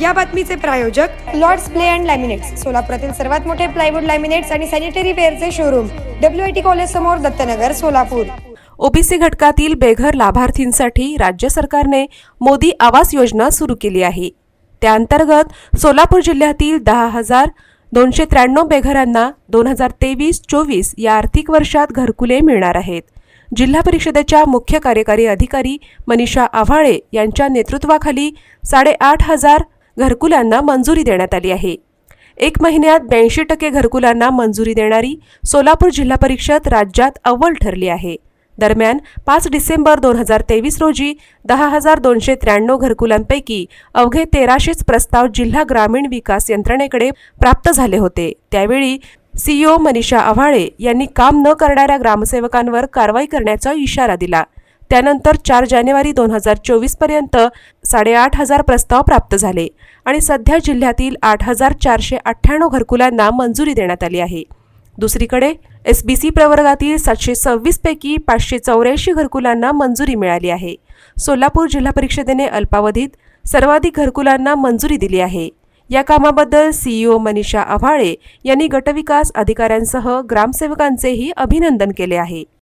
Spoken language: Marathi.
या बातमीचे प्रायोजक लॉर्ड्स प्ले अँड लॅमिनेट्स सोलापुरातील सर्वात मोठे प्लायवूड लॅमिनेट्स आणि sanitary ware showroom W I T college समोर दत्तनगर सोलापूर. ओबीसी घटकातील बेघर लाभार्थींसाठी राज्य सरकारने मोदी आवास योजना सुरू केली आहे. त्याअंतर्गत सोलापूर जिल्ह्यातील दहा हजार दोनशे त्र्याण्णव बेघरांना दोन हजार तेवीस चोवीस या आर्थिक वर्षात घरकुले मिळणार आहेत. जिल्हा परिषदेच्या मुख्य कार्यकारी अधिकारी मनीषा आव्हाळे यांच्या नेतृत्वाखाली साडेआठ हजार घरकुलांना मंजुरी देण्यात आली आहे. एक महिन्यात ब्याऐंशी टक्के घरकुलांना मंजुरी देणारी सोलापूर जिल्हा परिषद राज्यात अव्वल ठरली आहे. दरम्यान पाच डिसेंबर दोन हजार तेवीस रोजी दहा हजार दोनशे त्र्याण्णव घरकुलांपैकी अवघे तेराशेच प्रस्ताव जिल्हा ग्रामीण विकास यंत्रणेकडे प्राप्त झाले होते. त्यावेळी सीईओ मनीषा आव्हाळे यांनी काम न करणाऱ्या ग्रामसेवकांवर कारवाई करण्याचा इशारा दिला. त्यानंतर चार जानेवारी दोन हजार चोवीसपर्यंत साडेआठ हजार प्रस्ताव प्राप्त झाले आणि सध्या जिल्ह्यातील आठ हजार चारशे अठ्ठ्याण्णव घरकुलांना मंजुरी देण्यात आली आहे. दुसरीकडे एस बी सी प्रवर्गातील सातशे सव्वीसपैकी पाचशे चौऱ्याऐंशी घरकुलांना मंजुरी मिळाली आहे. सोलापूर जिल्हा परिषदेने अल्पावधीत सर्वाधिक घरकुलांना मंजुरी दिली आहे. या कामाबद्दल सीईओ मनीषा आव्हाळे यांनी गटविकास अधिकाऱ्यांसह ग्रामसेवकांचेही अभिनंदन केले आहे.